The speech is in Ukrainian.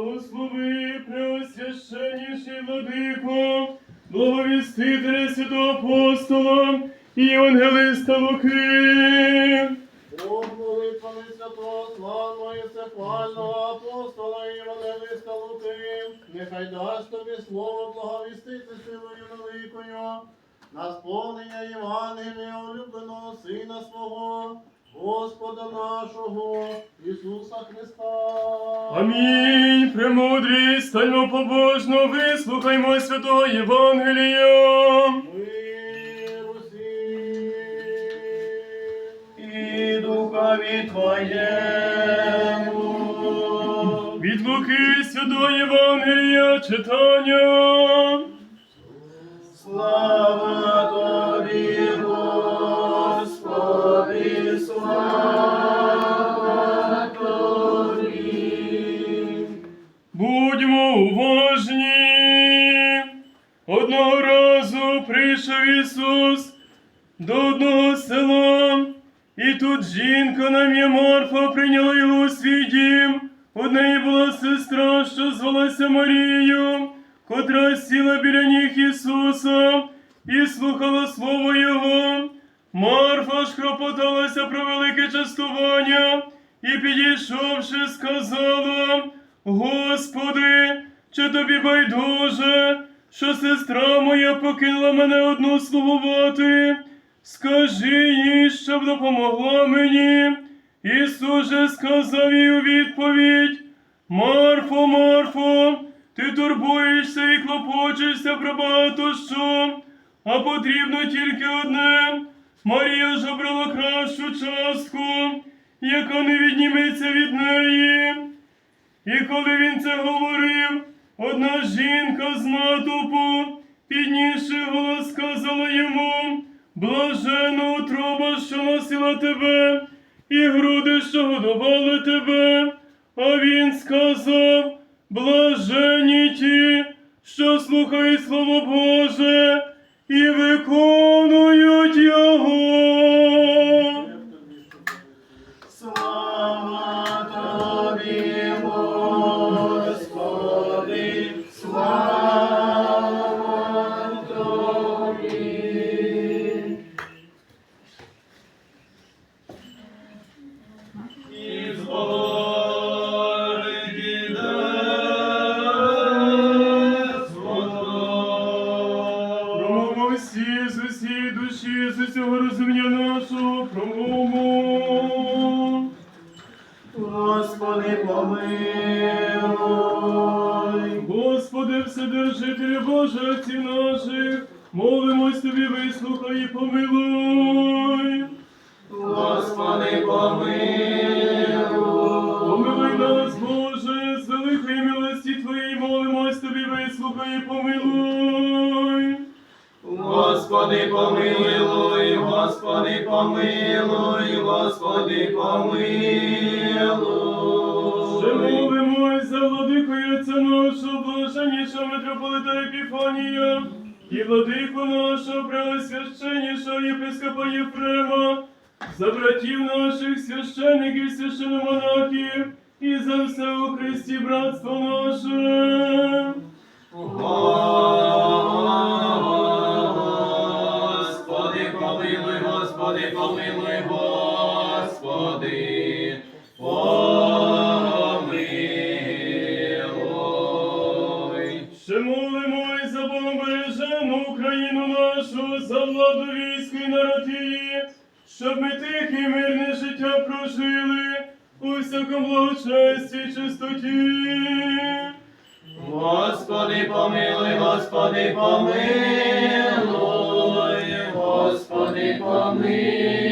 Благослови, преосвященніший владико, благовістителя святого апостола і Євангелиста Луки. Бог молитвами святого славного і всехвального апостола і Євангелиста Луки, нехай дасть тобі слово благовістити силою великою, на сповнення Євангелія улюбленого Сина свого, Господа нашого, Ісуса Христа. Амінь. Премудрість, стально побожно, вислухаймо святого Євангелія. І духові Твоєму. Від Луки святого Євангелія читання. Слава Ісус до одного села, і тут жінка на ім'я Марфа прийняла його у свій дім. У неї була сестра, що звалася Марією, котра сіла біля ніг Ісуса і слухала слово Його. Марфа ж хропоталася про велике частування і, підійшовши, сказала, Господи, чи тобі байдуже, що сестра моя покинула мене одну слугувати? Скажи їй, щоб допомогла мені. Ісус же сказав їй у відповідь, Марфо, Марфо, ти турбуєшся і клопочешся про багато що, а потрібно тільки одне. Марія ж обрала кращу частку, яка не відніметься від неї. І коли він це говорив, одна жінка з натовпу, піднісши голос, сказала йому, блажена утроба, що носила тебе, і груди, що годували тебе. А він сказав, блажені ті, що слухають Слово Боже і виконують помилуй. Господи, Вседержителю Боже, отців наших, молимось тобі, вислухай і помилуй. Господи, помилуй. Помилуй нас, Боже, з великої милості Твоєї молимось тобі, вислухай і помилуй. Господи, помилуй, Господи, помилуй, Господи, помилуй. Ще молимось за владикою Отця нашого, блаженнішого митрополита Епіфанія, і владику нашого преосвященнішого єпископа Єфрема, за братів наших священиків, священомонахів, і за все у Христі братство наше. Господи, помилуй, Господи, помилуй, Господи, молимо і за Богом Україну нашу, за владу військ і народ її, щоб ми тихе мирне життя прожили у всякому благочесті чистоті. Господи, помилуй, Господи, помилуй, Господи, помилуй.